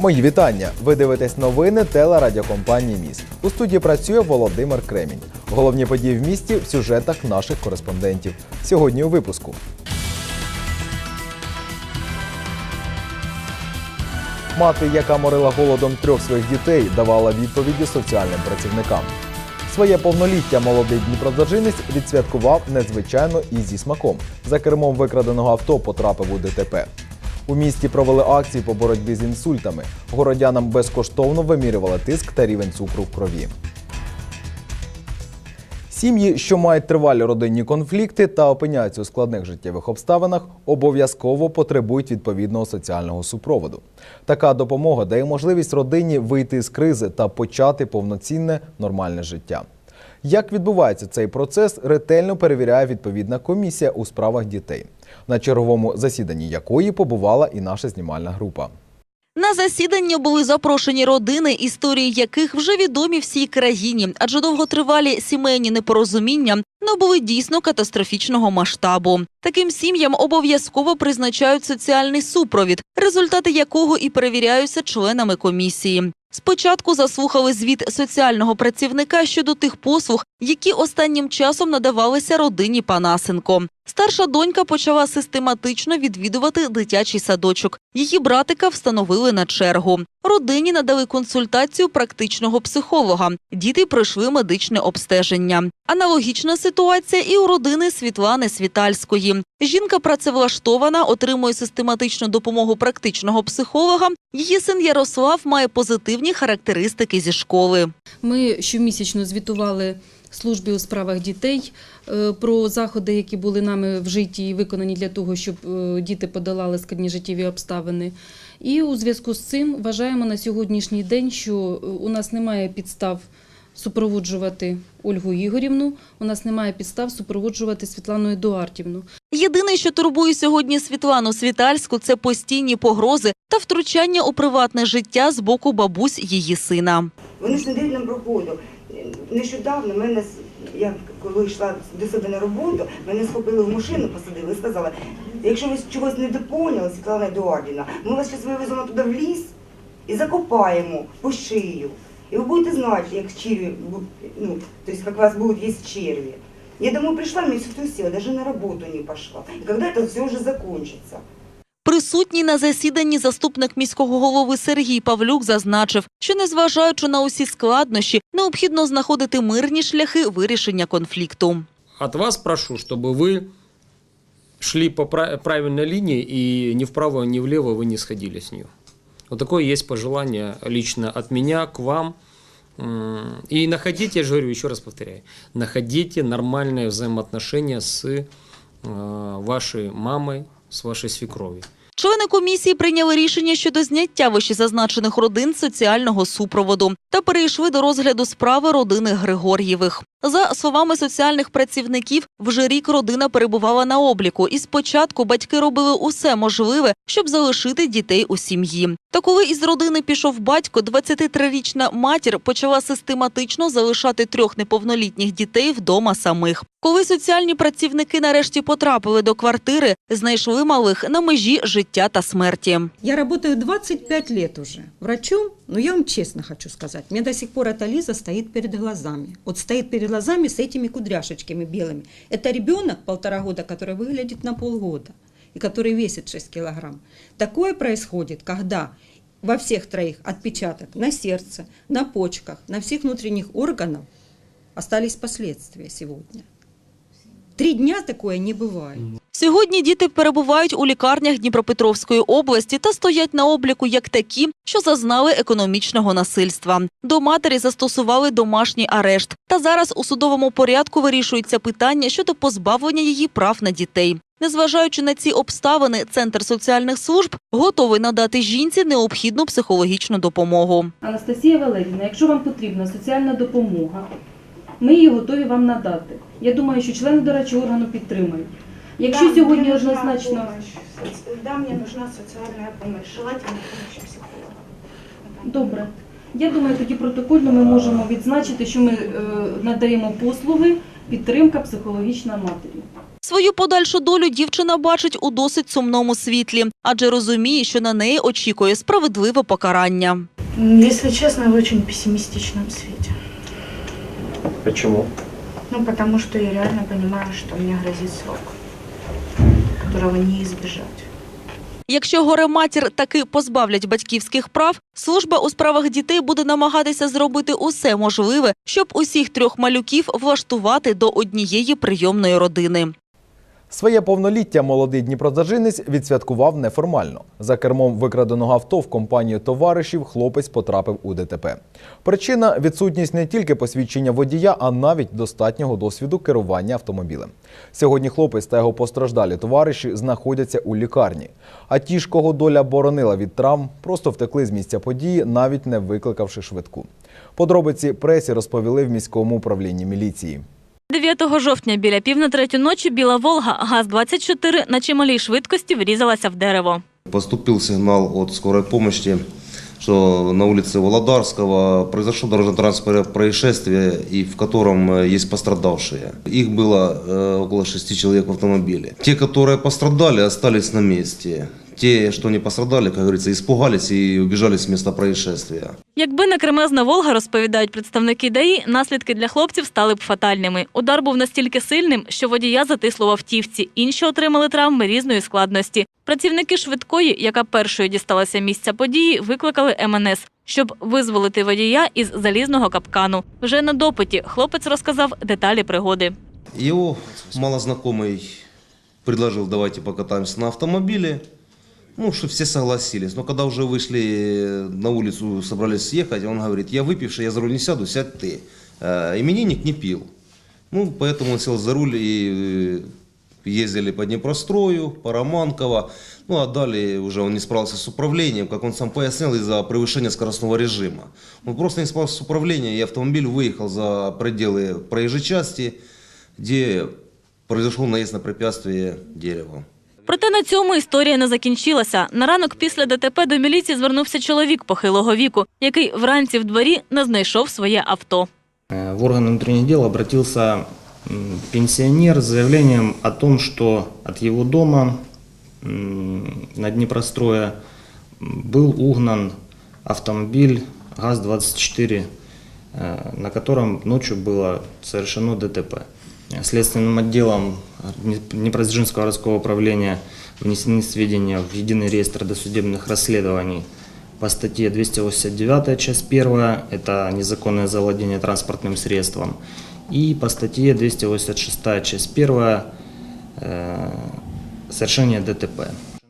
Мої вітання! Ви дивитесь новини телерадіокомпанії Міст. У студії працює Володимир Кремінь. Головні події в місті в сюжетах наших кореспондентів. Сьогодні у випуску. Мати, яка морила голодом трьох своїх дітей, давала відповіді соціальним працівникам. Своє повноліття молодий дніпродзержинець відсвяткував незвичайно і зі смаком. За кермом викраденого авто потрапив у ДТП. У місті провели акції по боротьбі з інсультами. Городянам безкоштовно вимірювали тиск та рівень цукру в крові. Сім'ї, що мають тривалі родинні конфлікти та опиняються у складних життєвих обставинах, обов'язково потребують відповідного соціального супроводу. Така допомога дає можливість родині вийти з кризи та почати повноцінне нормальне життя. Як відбувається цей процес, ретельно перевіряє відповідна комісія у справах дітей, на черговому засіданні якої побувала і наша знімальна група. На засідання були запрошені родини, історії яких вже відомі всій країні, адже довготривалі сімейні непорозуміння набули дійсно катастрофічного масштабу. Таким сім'ям обов'язково призначають соціальний супровід, результати якого і перевіряються членами комісії. Спочатку заслухали звіт соціального працівника щодо тих послуг, які останнім часом надавалися родині Панасенко. Старша донька почала систематично відвідувати дитячий садочок. Її братика встановили на чергу. Родині надали консультацію практичного психолога. Діти пройшли медичне обстеження. Аналогічна ситуація і у родини Світлани Світальської. Жінка працевлаштована, отримує систематичну допомогу практичного психолога. Її син Ярослав має позитивні характеристики зі школи. Ми щомісячно звітували службі у справах дітей е, про заходи, які були нами вжиті і виконані для того, щоб е, діти подолали складні життєві обставини. І у зв'язку з цим вважаємо на сьогоднішній день, що е, у нас немає підстав супроводжувати Ольгу Ігорівну, у нас немає підстав супроводжувати Світлану Едуардівну. Єдине, що турбує сьогодні Світлану Світальську, це постійні погрози та втручання у приватне життя з боку бабусь її сина. Вони ж не дають нам проходу. Нещодавно мене, я коли йшла до себе на роботу, мене схопили в машину, посадили і сказали, якщо ви чогось не допоняли, Світлана Едуардівна, ми вас зараз вивеземо туди в ліс і закопаємо по шию. І ви будете знати, як черви, ну, то есть, как вас будут есть черви. Я домой пришла, мне все села, даже на работу не пошла. И когда это все уже закончится? Присутній на засіданні заступник міського голови Сергій Павлюк зазначив, що незважаючи на усі складнощі, необхідно знаходити мирні шляхи вирішення конфлікту. От вас прошу, чтобы вы шли по пра- правильной линии и ни вправо, ни влево вы не сходили с нее. Вот такое есть пожелание лично от меня к вам. М, И находите, я же говорю, еще раз повторяю, находите нормальные взаимоотношения с э, вашей мамой, с вашей свекровью. Члени комісії прийняли рішення щодо зняття вищезазначених родин соціального супроводу та перейшли до розгляду справи родини Григор'євих. За словами соціальних працівників, вже рік родина перебувала на обліку, і спочатку батьки робили усе можливе, щоб залишити дітей у сім'ї. Та коли із родини пішов батько, 23-річна матір почала систематично залишати трьох неповнолітніх дітей вдома самих. Коли соціальні працівники нарешті потрапили до квартири, знайшли малих на межі життя та смерті. Я работаю 25 лет уже врачом, но я вам честно хочу сказать, мне до сих пор эта Лиза стоит перед глазами. Вот стоит перед глазами с этими кудряшечками белыми. Это ребенок полтора года, который выглядит на полгода и который весит 6 килограмм. Такое происходит, когда во всех троих отпечаток на сердце, на почках, на всех внутренних органах остались последствия сегодня. Три дня такое не бывает. Сьогодні діти перебувають у лікарнях Дніпропетровської області та стоять на обліку як такі, що зазнали економічного насильства. До матері застосували домашній арешт. Та зараз у судовому порядку вирішується питання щодо позбавлення її прав на дітей. Незважаючи на ці обставини, центр соціальних служб готовий надати жінці необхідну психологічну допомогу. Анастасія Валерівна, якщо вам потрібна соціальна допомога, ми її готові вам надати. Я думаю, що члени дорадчого органу підтримають. Якщо Да, сьогодні однозначно. Да, мне нужна социальная помощь, желательно помощь психолога. Добре. Я думаю, тоді протокольно ми можемо відзначити, що ми е, надаємо послуги підтримка психологічна матері. Свою подальшу долю дівчина бачить у досить сумному світлі, адже розуміє, що на неї очікує справедливе покарання. Если честно, в очень пессимистичном свете. Почему? Ну, потому что я реально понимаю, что мне грозит срок, которого не избежать. Якщо горе-матір таки позбавлять батьківських прав, служба у справах дітей буде намагатися зробити усе можливе, щоб усіх трьох малюків влаштувати до однієї прийомної родини. Своє повноліття молодий дніпродзержинець відсвяткував неформально. За кермом викраденого авто в компанію товаришів хлопець потрапив у ДТП. Причина відсутність не тільки посвідчення водія, а навіть достатнього досвіду керування автомобілем. Сьогодні хлопець та його постраждалі товариші знаходяться у лікарні. А ті ж, кого доля боронила від травм, просто втекли з місця події, навіть не викликавши швидку. Подробиці пресі розповіли в міському управлінні міліції. 9 жовтня біля пів на третю ночі біла «Волга» ГАЗ-24 на чималій швидкості врізалася в дерево. Поступил сигнал от скорой помощи, что на улице Володарского произошло дорожно-транспортное происшествие, и в котором э, есть пострадавшие. Их было э, около шести человек в автомобиле. Те, которые пострадали, остались на месте. Те, что не пострадали, как говорится, испугались и убежали с места происшествия. Якби не кремезна «Волга», розповідають представники ДАІ, наслідки для хлопців стали б фатальними. Удар був настільки сильним, що водія затисло в автівці. Інші отримали травми різної складності. Працівники швидкої, яка першою дісталася місця події, викликали МНС, щоб визволити водія із залізного капкану. Вже на допиті хлопець розказав деталі пригоди. Его малознакомый предложил, давайте покатаемся на автомобиле. Ну, что все согласились. Но когда уже вышли на улицу, собрались съехать, он говорит, я выпивший, я за руль не сяду, сядь ты. Э, Именинник не пил. Ну, поэтому он сел за руль и э, ездили по Днепрострою, по Романково. Ну, а далее уже он не справился с управлением, как он сам пояснил, из-за превышения скоростного режима. Он просто не справился с управлением, и автомобиль выехал за пределы проезжей части, где произошел наезд на препятствие дерева. Проте на цьому історія не закінчилася. На ранок після ДТП до міліції звернувся чоловік похилого віку, який вранці в дворі не знайшов своє авто. Э, В органы внутренних дел обратился м, пенсионер с заявлением о том, что от его дома м, на Днепрострое м, был угнан автомобиль ГАЗ-24, э, на котором ночью было совершено ДТП. Следственным отделом Днепродзержинского городского управления внесены сведения в единый реестр досудебных расследований по статье 289, часть 1, это незаконное завладение транспортным средством, и по статье 286, часть 1, э, совершение ДТП.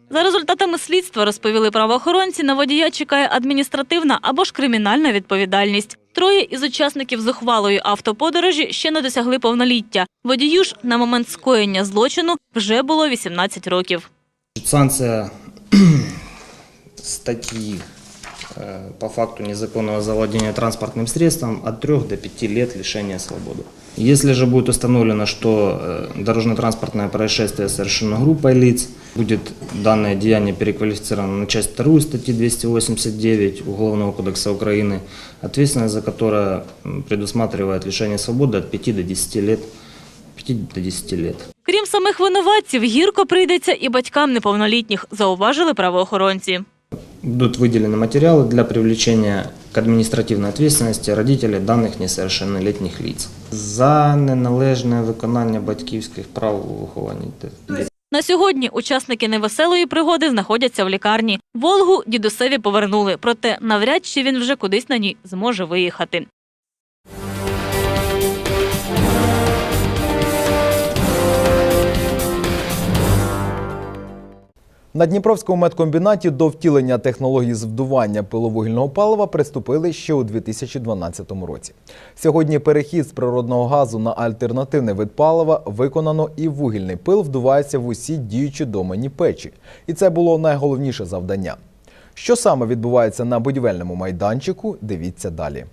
За результатами слідства, розповіли правоохоронці, на водія чекає адміністративна або ж кримінальна відповідальність. Троє із учасників зухвалої автоподорожі ще не досягли повноліття. Водію ж на момент скоєння злочину вже було 18 років. Санкция статьи э, по факту незаконного завладения транспортным средством от 3 до 5 лет лишения свободы. Если же будет установлено, что э, дорожно-транспортное происшествие совершено группой лиц, будет данное деяние переквалифицировано на часть 2 статьи 289 Уголовного кодекса Украины, ответственность за которое м, предусматривает лишение свободы от 5 до 10 лет. 5 до 10 лет. Крім самих винуватців, гірко прийдеться і батькам неповнолітніх, зауважили правоохоронці. Будут выделены материалы для привлечения к административной ответственности родителей даних несовершеннолетних лиц. За неналежне виконання батьківських прав у вихованні дітей. На сьогодні учасники невеселої пригоди знаходяться в лікарні. Волгу дідусеві повернули, проте навряд чи він вже кудись на ній зможе виїхати. На Дніпровському медкомбінаті до втілення технологій з вдування пиловугільного палива приступили ще у 2012 році. Сьогодні перехід з природного газу на альтернативний вид палива виконано і вугільний пил вдувається в усі діючі доменні печі. І це було найголовніше завдання. Що саме відбувається на будівельному майданчику, дивіться далі.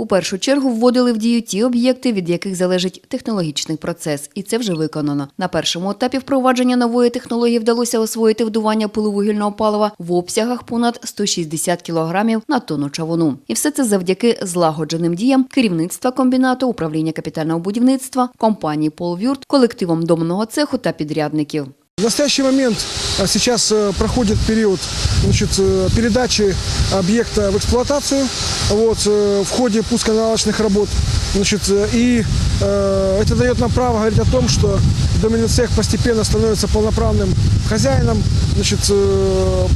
У першу чергу вводили в дію ті об'єкти, від яких залежить технологічний процес, і це вже виконано. На першому етапі впровадження нової технології вдалося освоїти вдування пиловугільного палива в обсягах понад 160 кілограмів на тонну чавуну. І все це завдяки злагодженим діям керівництва комбінату, управління капітального будівництва, компанії «Полвюрт», колективом домного цеху та підрядників. В настоящий момент а, сейчас э, проходит период значит, э, передачи объекта в эксплуатацию вот, э, в ходе пусконаладочных работ. Значит, э, и э, это дает нам право говорить о том, что доменный цех постепенно становится полноправным хозяином. Значит, э,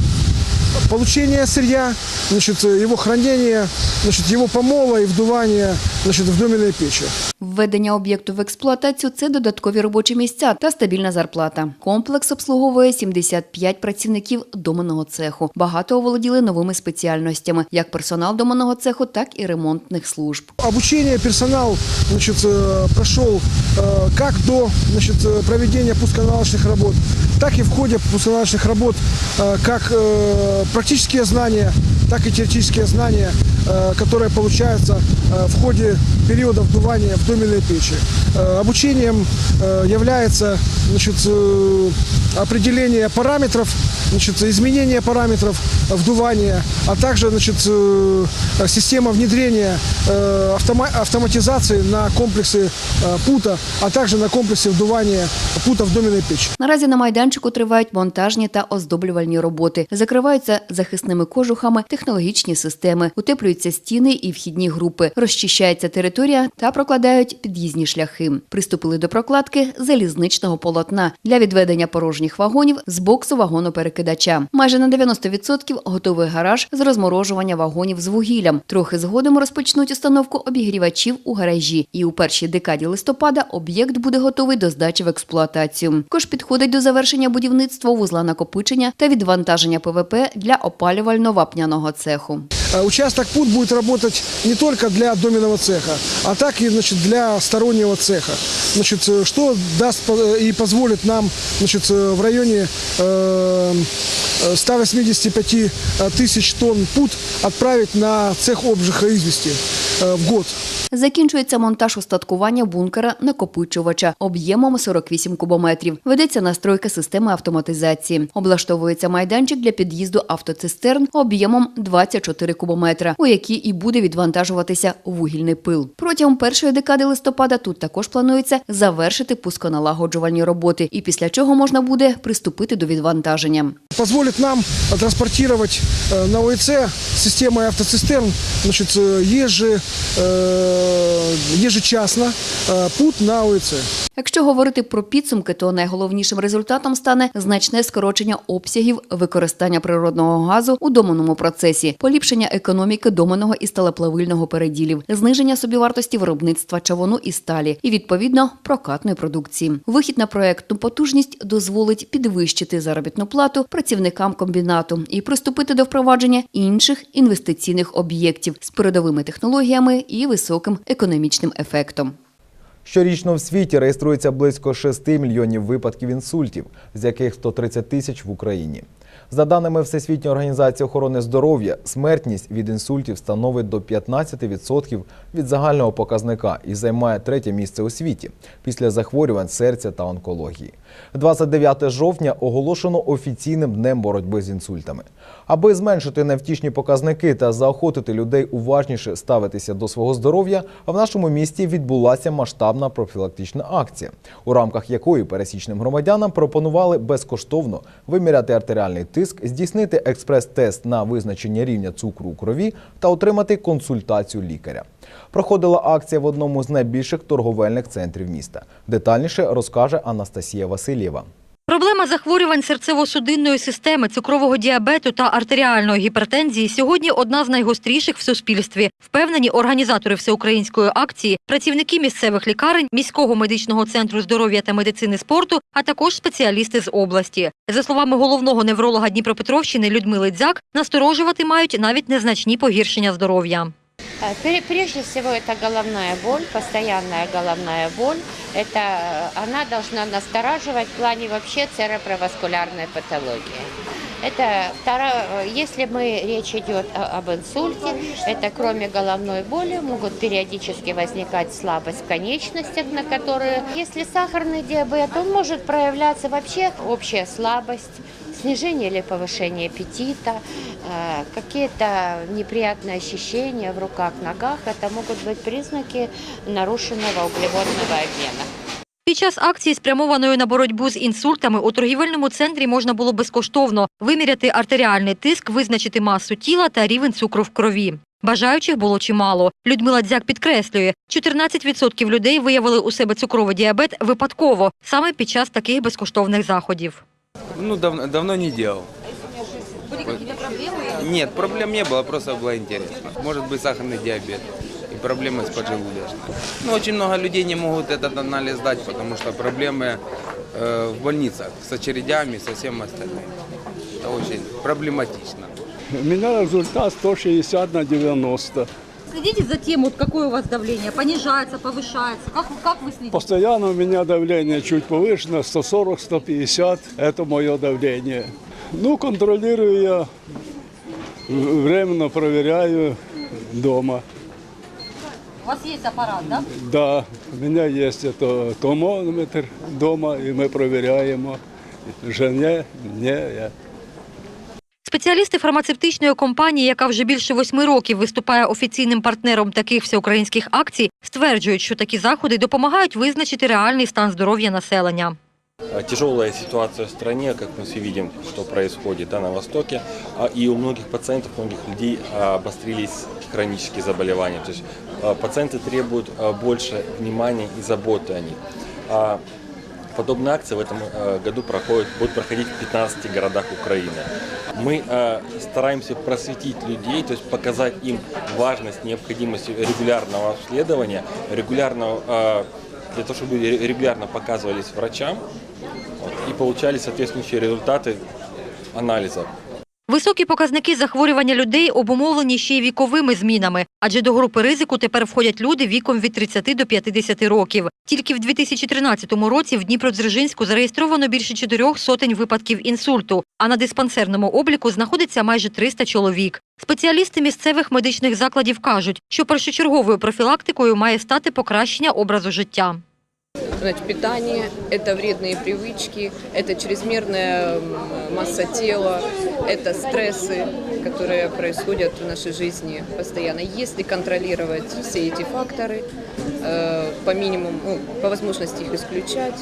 получение сырья, значит, э, его хранение, значит, его помола и вдувание значит, в доменные печи. Введення об'єкту в експлуатацію це додаткові робочі місця та стабільна зарплата. Комплекс обслуговує 75 працівників доменного цеху. Багато оволоділи новими спеціальностями, як персонал доменного цеху, так і ремонтних служб. Обучение персонал значит, э, прошел э, как до значит, э, проведения пусконаладочных работ, так и в ходе пусконаладочных работ э, как э, практические знания, так и теоретические знания, э, которые получаются э, в ходе периода вдувания в доменной печи. Э, Обучением э, является значит, э, определение параметров, значит, изменение параметров вдувания, а также значит, э, система внедрения э, автома- автоматизации на комплексы э, пута, а также на комплексе вдувания пута в доменной печи. Наразі на майданчику тривають монтажні та оздоблювальні роботи. Закриваються захисними кожухами технологічні системи, утеплюються стіни і вхідні групи, розчищається територія та прокладають під'їзні шляхи. Приступили до прокладки залізничного полотна для відведення порожніх вагонів з боксу вагоноперекидача. Майже на 90% готовий гараж з розморожування вагонів з вугіллям. Трохи згодом розпочнуть установку обігрівачів у гаражі. І у першій декаді листопада об'єкт буде готовий до здачі в експлуатацію. Також підходить до завершення будівництва вузла накопичення та відвантаження ПВП для опалювально-вапняного цеху. Э, Участок пут будет работать не только для доменного цеха, а так и значит, для стороннего цеха. Значит, э, что даст по- и позволит нам значит, э, в районе э, э, 185 тысяч тонн пут отправить на цех обжиха извести э, в год. Закінчується монтаж устаткування бункера накопичувача об'ємом 48 кубометрів. Ведеться настройка системи автоматизації. Облаштовується майданчик для під'їзду автоцистерн об'ємом 24 кубометра, у який і буде відвантажуватися вугільний пил. Протягом першої декади листопада тут також планується завершити пусконалагоджувальні роботи, і після чого можна буде приступити до відвантаження. Позволит нам э, транспортировать э, на ОЭЦ системой автоцистерн значит, э, еже, э, ежечасно э, пут на ОЭЦ. Якщо говорити про підсумки, то найголовнішим результатом стане значне скорочення обсягів використання природного газу у доманому процесі, поліпшення економіки доманого і сталеплавильного переділів, зниження собівартості виробництва чавуну і сталі і відповідно прокатної продукції. Вихід на проектну потужність дозволить підвищити заробітну плату працівникам комбінату і приступити до впровадження інших інвестиційних об'єктів з передовими технологіями і високим економічним ефектом. Щорічно в світі реєструється близько 6 мільйонів випадків інсультів, з яких 130 тисяч в Україні. За даними Всесвітньої організації охорони здоров'я, смертність від інсультів становить до 15% від загального показника і займає третє місце у світі після захворювань серця та онкології. 29 жовтня оголошено офіційним днем боротьби з інсультами. Аби зменшити невтішні показники та заохотити людей уважніше ставитися до свого здоров'я, в нашому місті відбулася масштабна профілактична акція, у рамках якої пересічним громадянам пропонували безкоштовно виміряти артеріальний тиск, здійснити експрес-тест на визначення рівня цукру у крові та отримати консультацію лікаря. Проходила акція в одному з найбільших торговельних центрів міста. Детальніше розкаже Анастасія Васильєва. Проблема захворювань серцево-судинної системи, цукрового діабету та артеріальної гіпертензії сьогодні одна з найгостріших в суспільстві. Впевнені організатори всеукраїнської акції, працівники місцевих лікарень, міського медичного центру здоров'я та медицини спорту, а також спеціалісти з області. За словами головного невролога Дніпропетровщини Людмили Дзяк, насторожувати мають навіть незначні погіршення здоров'я. Э, пре- Прежде всего, это головная боль, постоянная головная боль. Это э, она должна настораживать в плане вообще цереброваскулярной патологии. Это второе, э, если мы речь идет о- об инсульте, это кроме головной боли могут периодически возникать слабость в конечностях, на которые, если сахарный диабет, он может проявляться вообще общая слабость, снижение или повышение аппетита, э, какие-то неприятные ощущения в руках, ногах. Это могут быть признаки нарушенного углеводного обмена. Під час акції, спрямованої на боротьбу з інсультами, у торгівельному центрі можна було безкоштовно виміряти артеріальний тиск, визначити масу тіла та рівень цукру в крові. Бажаючих було чимало. Людмила Дзяк підкреслює, 14% людей виявили у себе цукровий діабет випадково, саме під час таких безкоштовних заходів. Ну, давно, давно не делал. Были какие-то проблемы? Нет, проблем не было, просто было интересно. Может быть сахарный диабет и проблемы с поджелудочной. Ну, очень много людей не могут этот анализ дать, потому что проблемы э, в больницах с очередями, со всем остальным. Это очень проблематично. У меня результат 160 на 90. Следите за тем, вот какое у вас давление, понижается, повышается. Как, как вы следите? Постоянно у меня давление чуть повышено, 140-150. Это мое давление. Ну, контролирую я, временно проверяю дома. У вас есть аппарат, да? Да, у меня есть это томометр дома, и мы проверяем. Жене, не, я. Спеціалісти фармацевтичної компанії, яка вже більше восьми років виступає офіційним партнером таких всеукраїнських акцій, стверджують, що такі заходи допомагають визначити реальний стан здоров'я населення. Тяжелая ситуация в стране, как мы все видим, что происходит да, на Востоке. А, И у многих пациентов, у многих людей а, обострились хронические заболевания. То есть а, пациенты требуют а, больше внимания и заботы о них. А Подобные акции в этом э, году проходят, будут проходить в 15 городах Украины. Мы э, стараемся просветить людей, то есть показать им важность, необходимость регулярного обследования, регулярного, э, для того, чтобы люди регулярно показывались врачам вот, и получали соответствующие результаты анализов. Високі показники захворювання людей обумовлені ще й віковими змінами, адже до групи ризику тепер входять люди віком від 30 до 50 років. Тільки в 2013 році в Дніпродзержинську зареєстровано більше чотирьох сотень випадків інсульту, а на диспансерному обліку знаходиться майже 300 чоловік. Спеціалісти місцевих медичних закладів кажуть, що першочерговою профілактикою має стати покращення образу життя. Значит, питание – это вредные привычки, это чрезмерная масса тела, это стрессы, которые происходят в нашей жизни постоянно. Если контролировать все эти факторы, э, по минимуму, ну, по возможности их исключать,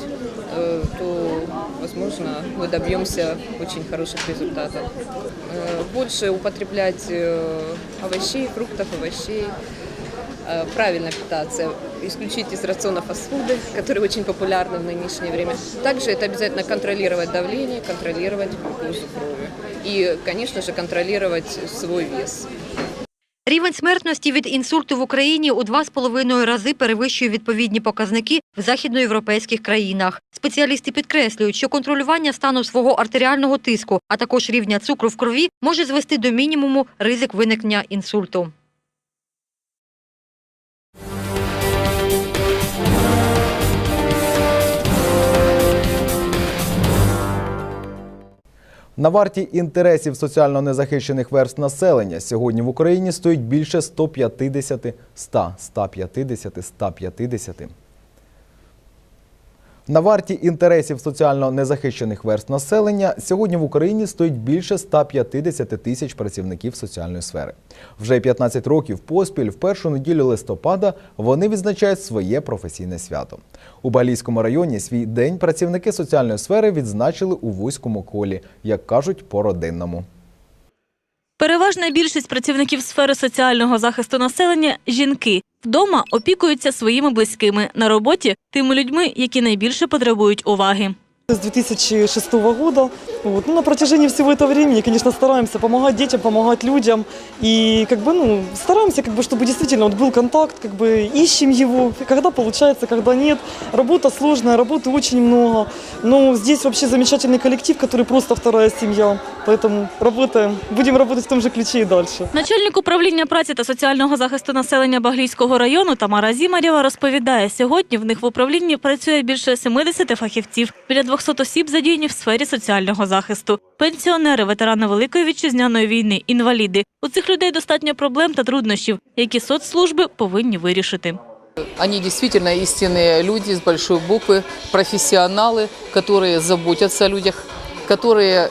э, то, возможно, мы добьемся очень хороших результатов. Э, Больше употреблять овощей, фруктов, овощей, правильно питаться, исключить из рациона фастфуды, которые очень популярны в нынешнее время. Также это обязательно контролировать давление, контролировать глюкозу крови и, конечно же, контролировать свой вес. Рівень смертності від інсульту в Україні у два з половиною рази перевищує відповідні показники в західноєвропейських країнах. Спеціалісти підкреслюють, що контролювання стану свого артеріального тиску, а також рівня цукру в крові може звести до мінімуму ризик виникнення інсульту. На варті інтересів соціально незахищених верств населення сьогодні в Україні стоїть більше 150 100, 150, 150. На варті інтересів соціально незахищених верств населення сьогодні в Україні стоїть більше 150 тисяч працівників соціальної сфери. Вже 15 років поспіль в першу неділю листопада вони відзначають своє професійне свято. У Балійському районі свій день працівники соціальної сфери відзначили у вузькому колі, як кажуть, по-родинному. Переважна більшість працівників сфери соціального захисту населення жінки. Вдома опікуються своїми близькими, на роботі тими людьми, які найбільше потребують уваги. С 2006 года Вот. Ну, на протяжении всего этого времени, конечно, стараемся помогать детям, помогать людям. И как бы, ну, стараемся, как бы, чтобы действительно вот был контакт, как бы ищем его, когда получается, когда нет. Работа сложная, работы очень много. Но здесь вообще замечательный коллектив, который просто вторая семья. Поэтому работаем, будем работать в том же ключе и дальше. Начальник управління праці та соціального захисту населення Баглійського району Тамара Зімарєва розповідає, сьогодні в них в управлінні працює більше 70 фахівців. Біля 200 осіб задіяні в сфері соціального захисту. Пенсіонери, ветерани Великої вітчизняної війни, інваліди. У цих людей достатньо проблем та труднощів, які соцслужби повинні вирішити. Они действительно истинные люди с большой буквы, профессионалы, которые заботятся о людях, которые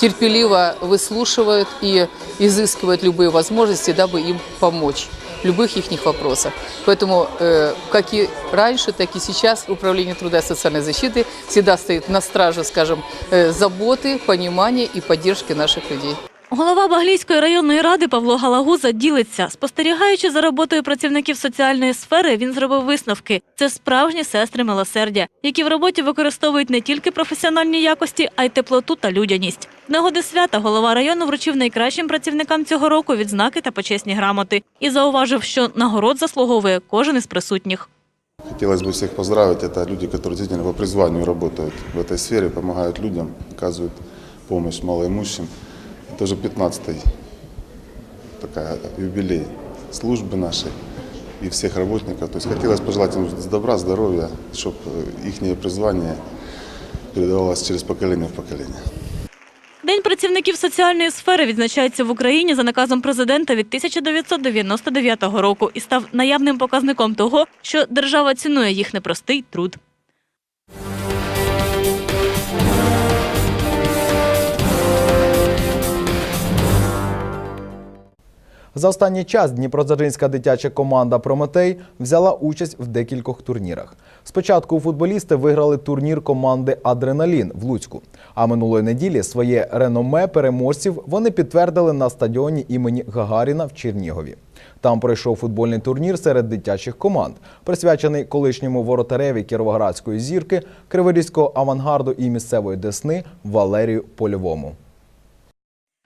терпеливо выслушивают и изыскивают любые возможности, дабы им помочь в любых их вопросах. Поэтому, э, как и раньше, так и сейчас Управление труда и социальной защиты всегда стоит на страже, скажем, э, заботы, понимания и поддержки наших людей. Голова Баглійської районної ради Павло Галагуза ділиться. Спостерігаючи за роботою працівників соціальної сфери, він зробив висновки. Це справжні сестри милосердя, які в роботі використовують не тільки професіональні якості, а й теплоту та людяність. В Нагоди свята голова району вручив найкращим працівникам цього року відзнаки та почесні грамоти і зауважив, що нагород заслуговує кожен із присутніх. Хотелось бы всех поздравить. Это люди, которые действительно по призванию работают в этой сфере, помогают людям, оказывают помощь малоимущим. Это уже 15-й такая юбилей службы нашей и всех работников. То есть хотелось пожелать им добра, здоровья, чтобы их призвание передавалось через поколение в поколение. День працівників соціальної сфери відзначається в Україні за наказом президента від 1999 року і став наявним показником того, що держава цінує їх непростий труд. За останній час Дніпродзержинська дитяча команда Прометей взяла участь в декількох турнірах. Спочатку футболісти виграли турнір команди Адреналін в Луцьку. А минулої неділі своє реноме переможців вони підтвердили на стадіоні імені Гагаріна в Чернігові. Там пройшов футбольний турнір серед дитячих команд, присвячений колишньому воротареві кіровоградської зірки, криворізького авангарду і місцевої десни Валерію Польовому.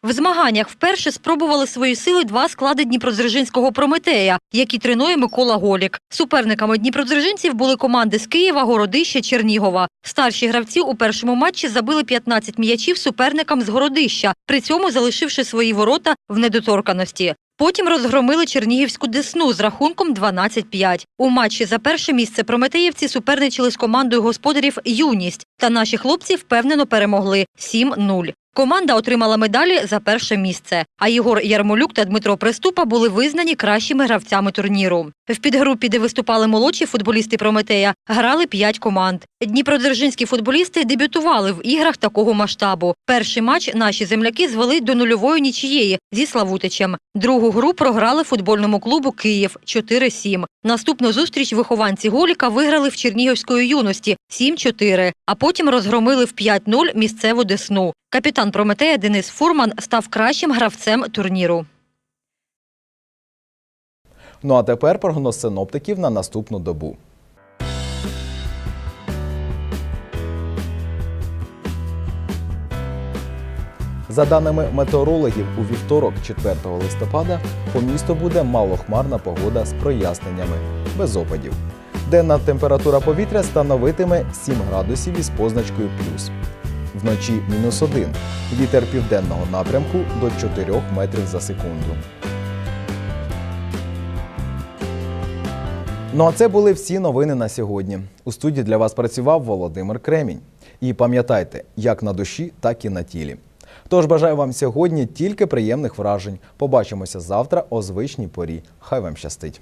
В змаганнях вперше спробували свої сили два склади Дніпродзержинського Прометея, які тренує Микола Голік. Суперниками дніпродзержинців були команди з Києва, Городища, Чернігова. Старші гравці у першому матчі забили 15 м'ячів суперникам з Городища, при цьому залишивши свої ворота в недоторканості. Потім розгромили Чернігівську Десну з рахунком 12-5. У матчі за перше місце прометеївці суперничали з командою господарів «Юність», та наші хлопці впевнено перемогли 7-0. Команда отримала медалі за перше місце. А Єгор Ярмолюк та Дмитро Приступа були визнані кращими гравцями турніру. В підгрупі, де виступали молодші футболісти Прометея, грали п'ять команд. Дніпродзержинські футболісти дебютували в іграх такого масштабу. Перший матч наші земляки звели до нульової нічиєї зі Славутичем. Другу гру програли футбольному клубу Київ 4-7. Наступну зустріч вихованці Голіка виграли в Чернігівської юності 7-4, а потім розгромили в 5-0 місцеву Десну. Капітан Прометея Денис Фурман став кращим гравцем турніру. Ну а тепер прогноз синоптиків на наступну добу. За даними метеорологів, у вівторок, 4 листопада, по місту буде малохмарна погода з проясненнями, без опадів. Денна температура повітря становитиме 7 градусів із позначкою плюс. Вночі мінус 1. Вітер південного напрямку до 4 метрів за секунду. Ну а це були всі новини на сьогодні. У студії для вас працював Володимир Кремінь. І пам'ятайте, як на душі, так і на тілі. Тож бажаю вам сьогодні тільки приємних вражень. Побачимося завтра о звичній порі. Хай вам щастить!